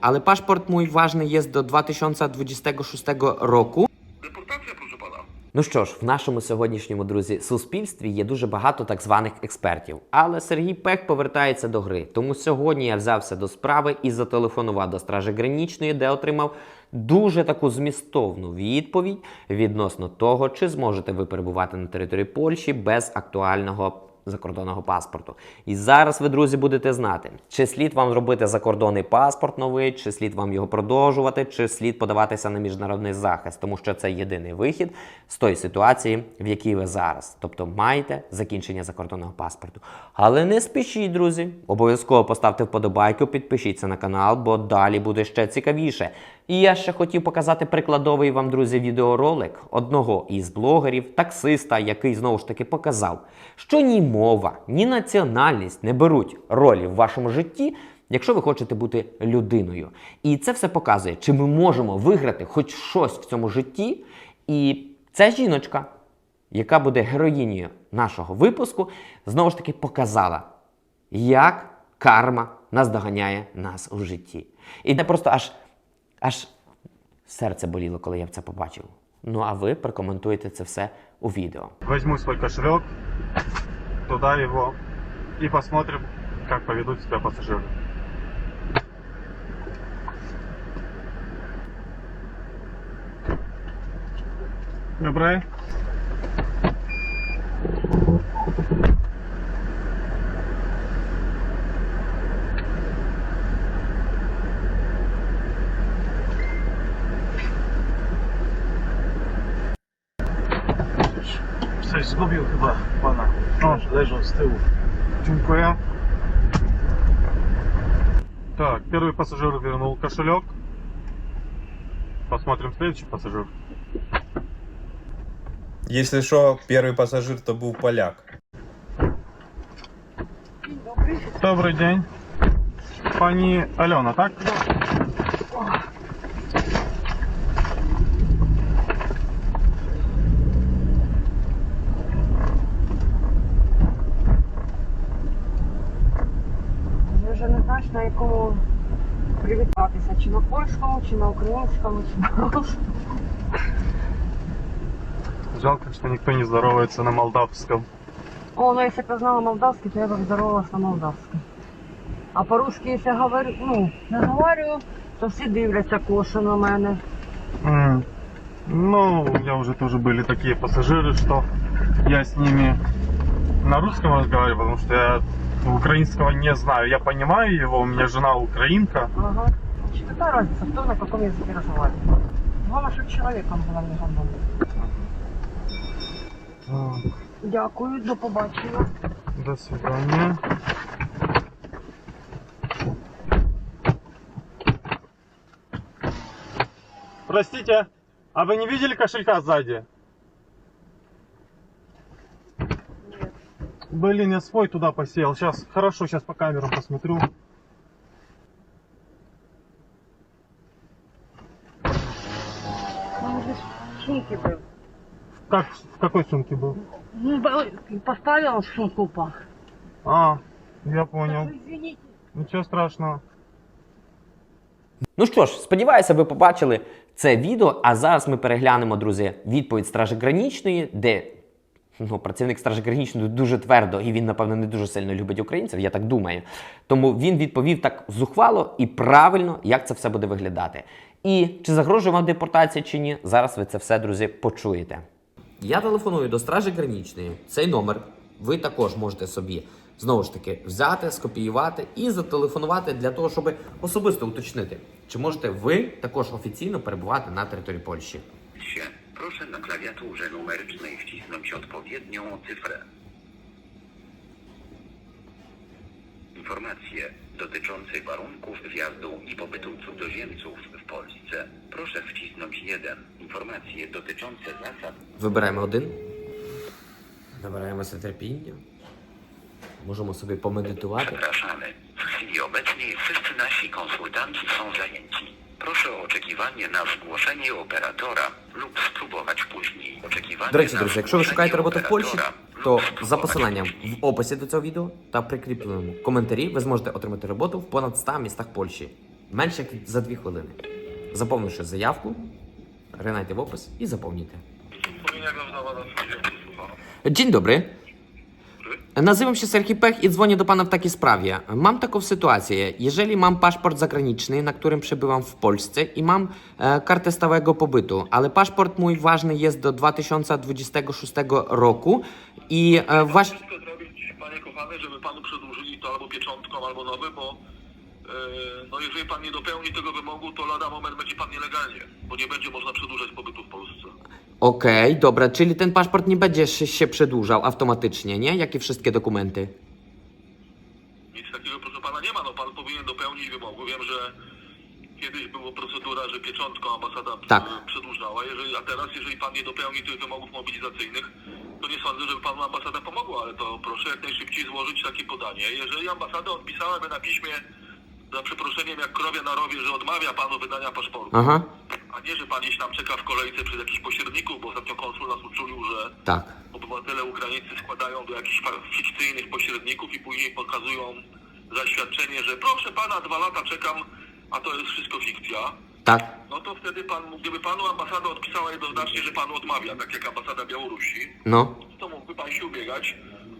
Ale paszport mój ważny jest do 2026 roku. Deportacja, proszę pana. Ну що ж, в нашому сьогоднішньому друзі суспільстві є дуже багато так званих експертів. Але Сергій Пек повертається до гри. Тому сьогодні я взявся до справи і зателефонував до стражі гранічної, де отримав дуже таку змістовну відповідь відносно того, чи зможете ви перебувати на території Польщі без актуального закордонного паспорту. І зараз ви, друзі, будете знати, чи слід вам робити закордонний паспорт новий, чи слід вам його продовжувати, чи слід подаватися на міжнародний захист, тому що це єдиний вихід з тої ситуації, в якій ви зараз. Тобто маєте закінчення закордонного паспорту. Але не спішіть, друзі. Обов'язково поставте вподобайку, підпишіться на канал, бо далі буде ще цікавіше. І я ще хотів показати прикладовий вам, друзі, відеоролик одного із блогерів, таксиста, який знову ж таки показав, що ні мова, ні національність не беруть ролі в вашому житті, якщо ви хочете бути людиною. І це все показує, чи ми можемо виграти хоч щось в цьому житті. І ця жіночка, яка буде героїнею нашого випуску, знову ж таки показала, як карма наздоганяє нас у житті. І не просто аж, аж серце боліло, коли я це побачив. Ну а ви прокоментуєте це все у відео. Візьму свой кошелек, туди його і посмотрим, як поведуть себе пасажири. Добрый. Zgubił chyba pana. No, leżą z tyłu. Dziękuję. Так, первый пассажир вернул кошелек. Посмотрим следующий пассажир. Если что, первый пассажир то был поляк. Добрий день. Пані Альона, так? Я на якому привітатися, чи на польському, чи на українському, чи на русскому. Жалко, что никто не здоровается на молдавском. О, ну якщо б я знала молдавський, то я б здоровалась на молдавському. А по-русски, якщо я говорю, ну, не говорю, то всі дивляться косо на мене. М, Ну, у меня уже тоже были такие пассажиры, что я с ними на русском разговариваю, потому что я украинского не знаю. Я понимаю его, у меня жена украинка. Ага. Чи какая разница, кто на каком языке разговаривает? Главное, щоб чоловіком була не гандон. Дякую, до побачення. до свидания. Простите, а вы не видели кошелька сзади? Блин, я свой туда посеял. Сейчас, хорошо, сейчас по камерам посмотрю. Ну, здесь сумки был. Как, в какой сумке был? Ну, б- поставила сумку упал. А, я понял. Извините. Ничего страшного. Ну що ж, сподіваюся, ви побачили це відео. А зараз ми переглянемо, друзі, відповідь Стражі Гранічної, де ну, працівник Стражі Гранічної дуже твердо, і він, напевно, не дуже сильно любить українців, я так думаю. Тому він відповів так зухвало і правильно, як це все буде виглядати. І чи загрожує вам депортація чи ні, зараз ви це все, друзі, почуєте. Я телефоную до Стражі Гранічної. Цей номер ви також можете собі знову ж таки взяти, скопіювати і зателефонувати для того, щоб особисто уточнити, чи можете ви також офіційно перебувати на території Польщі. Się. Proszę na klawiaturze numerycznej wcisnąć odpowiednią cyfrę. Informacje dotyczące warunków wjazdu i pobytu cudzoziemców w Polsce. Proszę wcisnąć 1. Informacje dotyczące zasad Вибираємо один. Набираємося терпіння. Можемо собі помедитувати. Przepraszamy. W chwili obecnej wszyscy nasi konsultanci są zajęci. Proszę o oczekiwanie na zgłoszenie operatora Lub spróbować później. Oczekiwanie До речі, друзі, якщо ви шукаєте роботу в Польщі, operatora то lub за spróbować посиланням później. в описі до цього відео та прикріпленому коментарі ви зможете отримати роботу в понад 100 містах Польщі. менше як за 2 хвилини. Заповнивши заявку, ринайте в опис і заповнюйте. Dzień dobry. Nazywam się Serhii Pech i dzwonię do Pana w takiej sprawie. Mam taką sytuację. Jeżeli mam paszport zagraniczny, na którym przebywam w Polsce i mam e, kartę stałego pobytu, ale paszport mój ważny jest do 2026 roku i e, właśnie... wszystko zrobić, panie kochany, żeby panu przedłużyli to albo pieczątką, albo nowy, bo yy, no jeżeli pan nie dopełni tego wymogu, to lada moment będzie pan nielegalnie, bo nie będzie można przedłużać pobytu w Polsce. Okej, dobra, czyli ten paszport nie będzie się się przedłużał automatycznie, nie? Jak i wszystkie dokumenty. Nic takiego, proszę pana, nie ma. No pan powinien dopełnić wymogu. Wiem, że kiedyś była procedura, że pieczątką ambasada Tak. przedłużała, jeżeli, a teraz, jeżeli pan nie dopełni tych wymogów mobilizacyjnych, to nie sądzę, żeby panu ambasada pomogła, ale to proszę jak najszybciej złożyć takie podanie. Jeżeli ambasada odpisałaby na piśmie, za przeproszeniem jak krowie na rowie, że odmawia panu wydania paszportu, Aha, a nie, że pan gdzieś tam czeka w kolejce przez jakichś pośredników, bo ostatnio konsul nas uczulił, że tak. obywatele Ukraińcy składają do jakichś fikcyjnych pośredników i później pokazują zaświadczenie, że proszę pana, dwa lata czekam, a to jest wszystko fikcja. Tak. No to wtedy pan, gdyby panu ambasada odpisała jednoznacznie, że panu odmawia, tak jak ambasada Białorusi, No. to mógłby pan się ubiegać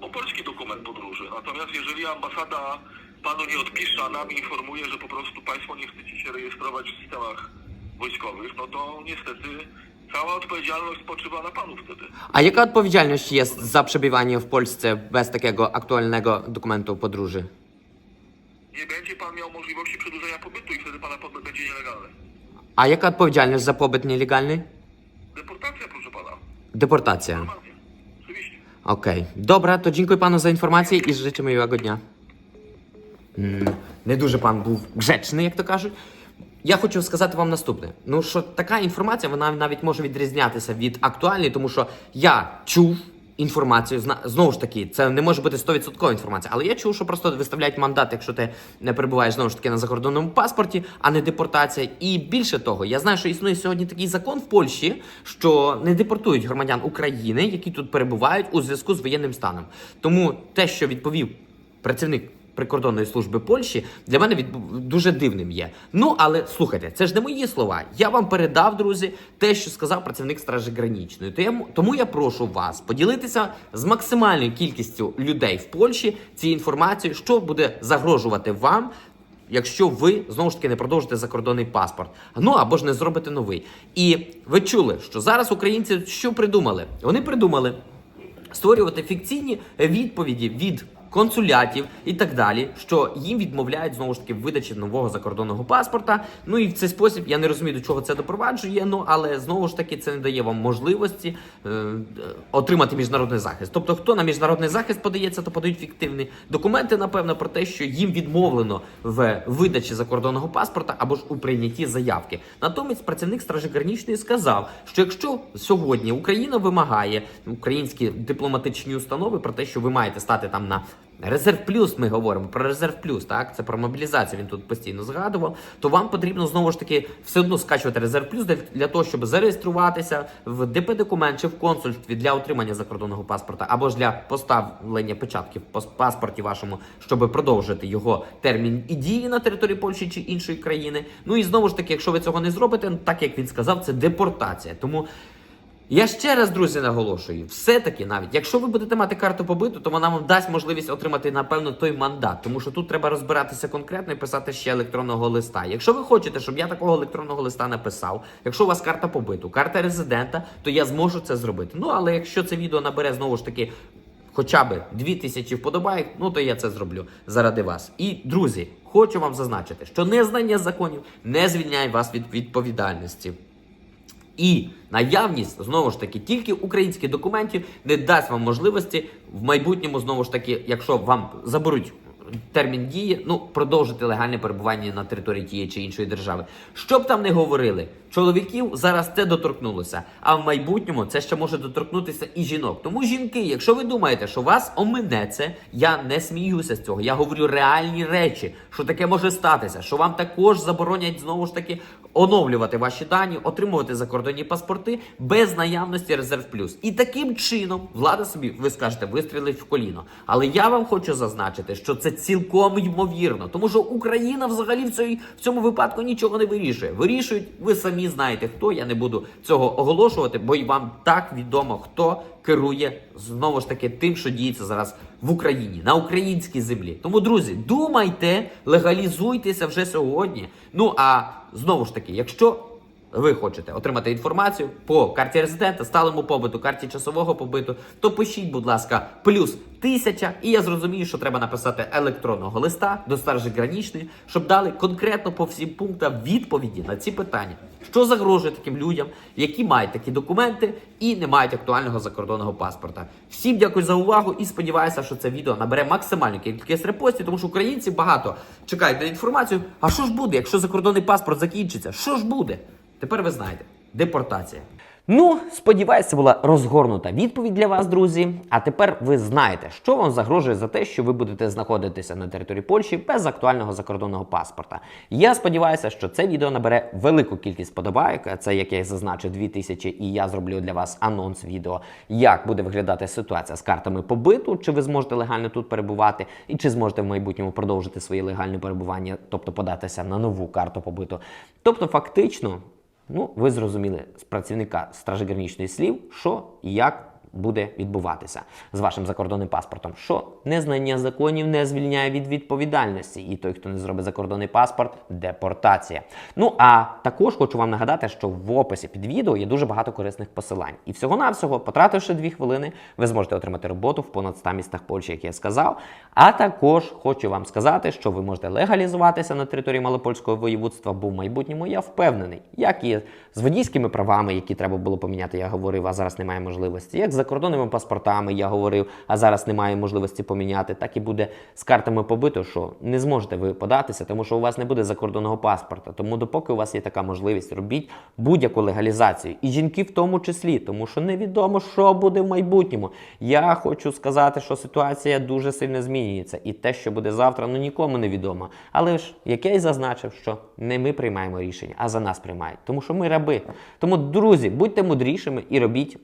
o polski dokument podróży. Natomiast jeżeli ambasada panu nie odpisze, a nami informuje, że po prostu państwo nie chcecie się rejestrować w systemach wojskowych, no to niestety cała odpowiedzialność spoczywa na panu wtedy. A jaka odpowiedzialność jest za przebywanie w Polsce bez takiego aktualnego dokumentu podróży? Nie będzie pan miał możliwości przedłużenia pobytu i wtedy pana pobyt będzie nielegalny. A jaka odpowiedzialność za pobyt nielegalny? Deportacja, proszę pana. Deportacja. Oczywiście. Okej. Dobra, to dziękuję panu za informację i życzę miłego dnia. Mm, nie duży pan był grzeczny, jak to każe Я хочу сказати вам наступне: ну що така інформація вона навіть може відрізнятися від актуальної, тому що я чув інформацію, знову ж таки, це не може бути 100% інформація, але я чув, що просто виставляють мандат, якщо ти не перебуваєш знову ж таки на закордонному паспорті, а не депортація. І більше того, я знаю, що існує сьогодні такий закон в Польщі, що не депортують громадян України, які тут перебувають у зв'язку з воєнним станом. Тому те, що відповів працівник прикордонної служби Польщі, для мене від... дуже дивним є. Ну але слухайте, це ж не мої слова. Я вам передав, друзі, те, що сказав працівник Стражі Гранічної. Тому я прошу вас поділитися з максимальною кількістю людей в Польщі цією інформацією, що буде загрожувати вам. Якщо ви знову ж таки не продовжите закордонний паспорт, ну або ж не зробите новий. І ви чули, що зараз українці що придумали? Вони придумали створювати фікційні відповіді від консулятів і так далі, що їм відмовляють знову ж таки видачі нового закордонного паспорта. Ну і в цей спосіб я не розумію, до чого це допроваджує. Ну але знову ж таки це не дає вам можливості е, отримати міжнародний захист. Тобто, хто на міжнародний захист подається, то подають фіктивні документи, напевно, про те, що їм відмовлено в видачі закордонного паспорта або ж у прийнятті заявки. Натомість працівник Стражі Гранічної сказав, що якщо сьогодні Україна вимагає українські дипломатичні установи про те, що ви маєте стати там на резерв плюс, ми говоримо про резерв плюс, так це про мобілізацію. Він тут постійно згадував. То вам потрібно знову ж таки все одно скачувати резерв плюс для, для того, щоб зареєструватися в ДП документ чи в консульстві для отримання закордонного паспорта, або ж для поставлення печатків по паспорті вашому, щоб продовжити його термін і дії на території Польщі чи іншої країни. Ну і знову ж таки, якщо ви цього не зробите, ну, так як він сказав, це депортація. Тому. Я ще раз, друзі, наголошую, все-таки навіть якщо ви будете мати карту побиту, то вона вам дасть можливість отримати, напевно, той мандат, тому що тут треба розбиратися конкретно і писати ще електронного листа. Якщо ви хочете, щоб я такого електронного листа написав, якщо у вас карта побиту, карта резидента, то я зможу це зробити. Ну але якщо це відео набере знову ж таки. Хоча б 2000 вподобайок, ну то я це зроблю заради вас. І друзі, хочу вам зазначити, що незнання законів не звільняє вас від відповідальності. І наявність знову ж таки тільки українських документів не дасть вам можливості в майбутньому, знову ж таки, якщо вам заберуть термін дії, ну продовжити легальне перебування на території тієї чи іншої держави. Що б там не говорили, чоловіків зараз це доторкнулося, а в майбутньому це ще може доторкнутися і жінок. Тому жінки, якщо ви думаєте, що вас омине це, я не сміюся з цього. Я говорю реальні речі, що таке може статися, що вам також заборонять знову ж таки оновлювати ваші дані, отримувати закордонні паспорти без наявності резерв плюс. І таким чином влада собі, ви скажете, вистрілить в коліно. Але я вам хочу зазначити, що це цілком ймовірно, тому що Україна взагалі в, цій, в цьому випадку нічого не вирішує. Вирішують, ви самі знаєте хто. Я не буду цього оголошувати, бо й вам так відомо, хто керує знову ж таки тим, що діється зараз в Україні на українській землі. Тому, друзі, думайте, легалізуйтеся вже сьогодні. Ну а знову ж таки, якщо ви хочете отримати інформацію по карті резидента, сталому побиту, карті часового побиту, то пишіть, будь ласка, плюс тисяча, і я зрозумію, що треба написати електронного листа до Старжі Гранічної, щоб дали конкретно по всім пунктам відповіді на ці питання. Що загрожує таким людям, які мають такі документи і не мають актуального закордонного паспорта? Всім дякую за увагу і сподіваюся, що це відео набере максимальну кількість репостів, тому що українці багато чекають на інформацію. А що ж буде, якщо закордонний паспорт закінчиться? Що ж буде? Тепер ви знаєте, депортація. Ну, сподіваюся, це була розгорнута відповідь для вас, друзі. А тепер ви знаєте, що вам загрожує за те, що ви будете знаходитися на території Польщі без актуального закордонного паспорта. Я сподіваюся, що це відео набере велику кількість подобайок. Це як я зазначив, 2000, і я зроблю для вас анонс відео, як буде виглядати ситуація з картами побиту, чи ви зможете легально тут перебувати, і чи зможете в майбутньому продовжити своє легальне перебування, тобто податися на нову карту побиту. Тобто, фактично. Ну, ви зрозуміли з працівника Стражі Гранічної слів, що і як буде відбуватися з вашим закордонним паспортом. Що незнання законів не звільняє від відповідальності, і той, хто не зробить закордонний паспорт, депортація. Ну а також хочу вам нагадати, що в описі під відео є дуже багато корисних посилань. І всього-навсього, потративши дві хвилини, ви зможете отримати роботу в понад 100 містах Польщі, як я сказав. А також хочу вам сказати, що ви можете легалізуватися на території Малопольського воєводства, бо в майбутньому я впевнений, як і з водійськими правами, які треба було поміняти, я говорив, а зараз немає можливості, як закордонними паспортами я говорив, а зараз немає можливості поміняти, так і буде з картами побиту, що не зможете ви податися, тому що у вас не буде закордонного паспорта. Тому допоки у вас є така можливість, робіть будь-яку легалізацію. І жінки в тому числі, тому що невідомо, що буде в майбутньому. Я хочу сказати, що ситуація дуже сильно змінюється, і те, що буде завтра, ну нікому не відомо. Але ж як я й зазначив, що не ми приймаємо рішення, а за нас приймають, тому що ми раби. Тому, друзі, будьте мудрішими і робіть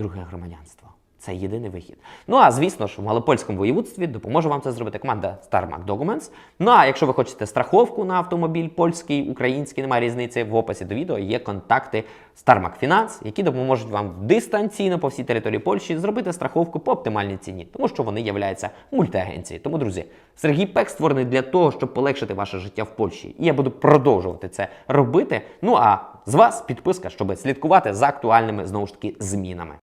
друге громадянство. Це єдиний вихід. Ну а звісно ж, в Малопольському воєводстві допоможе вам це зробити команда StarMac Documents. Ну а якщо ви хочете страховку на автомобіль польський, український, немає різниці, в описі до відео є контакти StarMac Finance, які допоможуть вам дистанційно по всій території Польщі зробити страховку по оптимальній ціні, тому що вони являються мультиагенцією. Тому, друзі, Сергій Пек створений для того, щоб полегшити ваше життя в Польщі. І я буду продовжувати це робити. Ну а з вас підписка, щоб слідкувати за актуальними знову ж таки змінами.